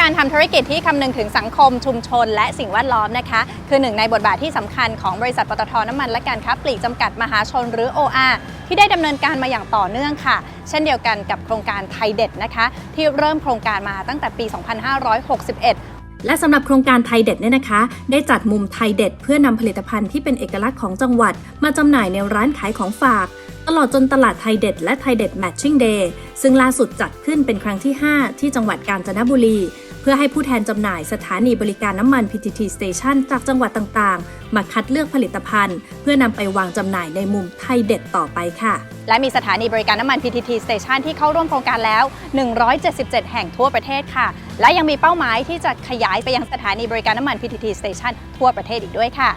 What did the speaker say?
การทำธุรกิจที่คำนึงถึงสังคมชุมชน และสิ่งแวดล้อมนะคะ คือหนึ่งในบทบาทที่สำคัญของบริษัทปตทน้ำมันและการค้าปลีกจำกัดมหาชนหรือ OR ที่ได้ดำเนินการมาอย่างต่อเนื่องค่ะ เช่นเดียวกันกับโครงการไทยเด็ดนะคะ ที่เริ่มโครงการมาตั้งแต่ปี 2561และสำหรับโครงการไทยเด็ดเนี่ยนะคะ ได้จัดมุมไทยเด็ดเพื่อนำผลิตภัณฑ์ที่เป็นเอกลักษณ์ของจังหวัด มาจำหน่ายในร้านขายของฝาก ตลอดจนตลาดไทยเด็ดและไทยเด็ดแมทชิ่งเดย์ซึ่งล่าสุดจัดขึ้นเป็นครั้งที่ 5 ที่จังหวัดกาญจนบุรี เพื่อให้ผู้แทนจำหน่ายสถานีบริการน้ำมัน PTT Station จากจังหวัดต่างๆ มาคัดเลือกผลิตภัณฑ์ เพื่อนำไปวางจำหน่ายในมุมไทยเด็ดต่อไปค่ะ และมีสถานีบริการน้ำมัน PTT Station ที่เข้าร่วมโครงการแล้ว 177 แห่งทั่วประเทศค่ะ และยังมีเป้าหมายที่จะขยายไปยังสถานีบริการน้ำมัน PTT Station ทั่วประเทศอีกด้วยค่ะ